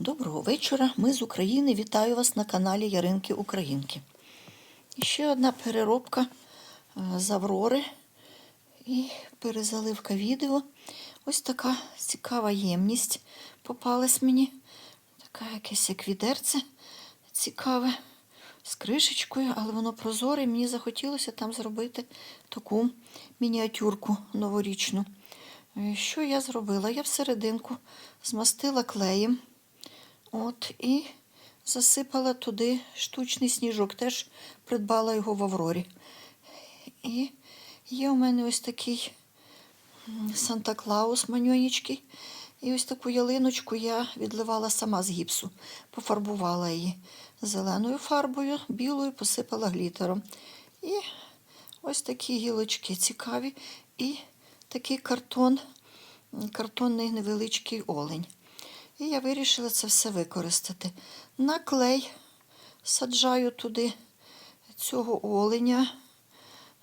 Доброго вечора. Ми з України. Вітаю вас на каналі Яринки Українки. І ще одна переробка е, з Аврори і перезаливка відео. Ось така цікава ємність попалась мені. Така якесь як відерце цікаве з кришечкою, але воно прозоре. Мені захотілося там зробити таку мініатюрку новорічну. Е, Що я зробила? Я всерединку змастила клеєм. От, і засипала туди штучний сніжок. Теж придбала його в Аврорі. І є у мене ось такий Санта-Клаус маньонічкий. І ось таку ялиночку я відливала сама з гіпсу, пофарбувала її зеленою фарбою, білою посипала глітером. І ось такі гілочки цікаві. І такий картон, картонний невеличкий олень. І я вирішила це все використати. На клей саджаю туди цього оленя.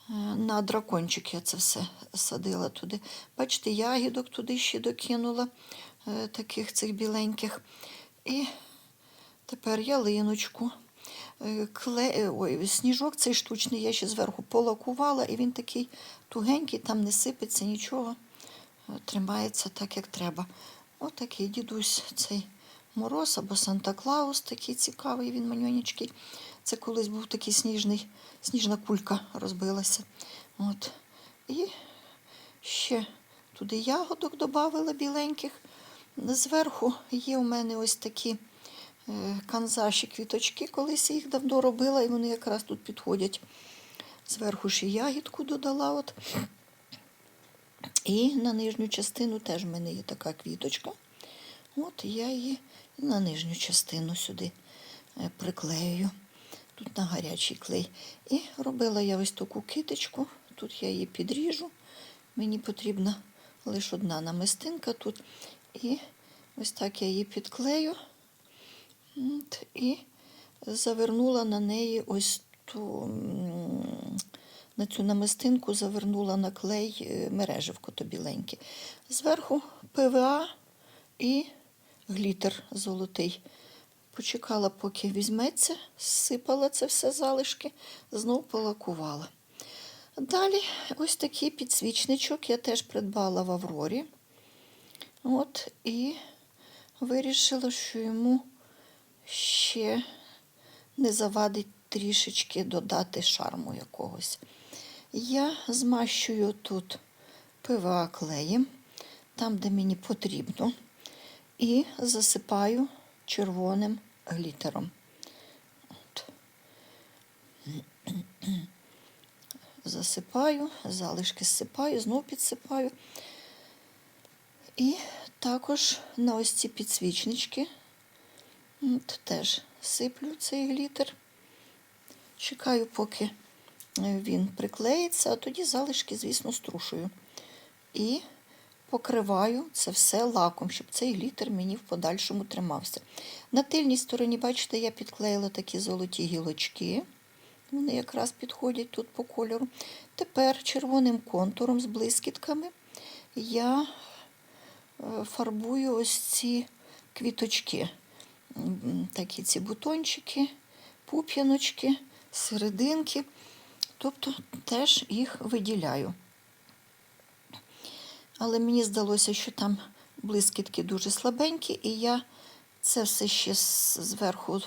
Е, На дракончик я це все садила туди. Бачите, ягідок туди ще докинула, е, таких цих біленьких. І тепер ялиночку. Е, Кле... Ой, сніжок цей штучний я ще зверху полакувала, і він такий тугенький, там не сипеться нічого. Тримається так, як треба. Отакий дідусь цей мороз або Санта-Клаус, такий цікавий, він маньонічкий. Це колись був такий сніжний, сніжна кулька розбилася. От. І ще туди ягодок додавала біленьких. Зверху є у мене ось такі е, канзаші квіточки, колись я їх давно робила, і вони якраз тут підходять. Зверху ще ягідку додала. От. І на нижню частину теж в мене є така квіточка. От я її на нижню частину сюди е, приклею. Тут на гарячий клей. І робила я ось таку киточку. Тут я її підріжу. Мені потрібна лише одна намистинка тут. І ось так я її підклею. І завернула на неї ось ту, на цю намистинку завернула на клей е, мереживко то біленьке. Зверху ПВА і глітер золотий. Почекала, поки візьметься, зсипала це все залишки, знов полакувала. Далі ось такий підсвічничок я теж придбала в Аврорі. От, і вирішила, що йому ще не завадить трішечки додати шарму якогось. Я змащую тут ПВА клеєм, там, де мені потрібно, і засипаю червоним глітером. Засипаю, залишки зсипаю, знов підсипаю. І також на ось ці підсвічнички теж сиплю цей глітер. Чекаю, поки він приклеїться, а тоді залишки, звісно, струшую. І покриваю це все лаком, щоб цей глітер мені в подальшому тримався. На тильній стороні, бачите, я підклеїла такі золоті гілочки. Вони якраз підходять тут по кольору. Тепер червоним контуром з блискітками я е, фарбую ось ці квіточки. Такі ці бутончики, пуп'яночки, серединки. Тобто теж їх виділяю. Але мені здалося, що там блискітки дуже слабенькі, і я це все ще зверху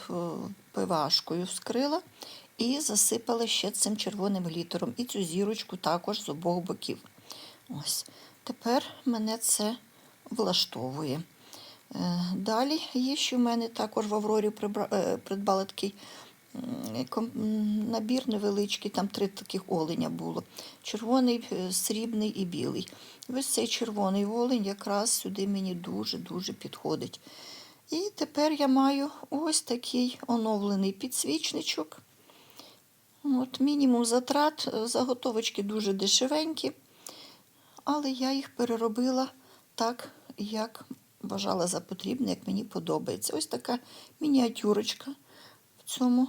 пивашкою вскрила і засипала ще цим червоним глітером. І цю зірочку також з обох боків. Ось. Тепер мене це влаштовує. Е, Далі є, що в мене також в Аврорі е, придбала такий набір невеличкий, там три таких оленя було. Червоний, е, срібний і білий. І ось цей червоний олень якраз сюди мені дуже-дуже підходить. І тепер я маю ось такий оновлений підсвічничок. От, мінімум затрат, е, заготовочки дуже дешевенькі, але я їх переробила так, як вважала за потрібне, як мені подобається. Ось така мініатюрочка в цьому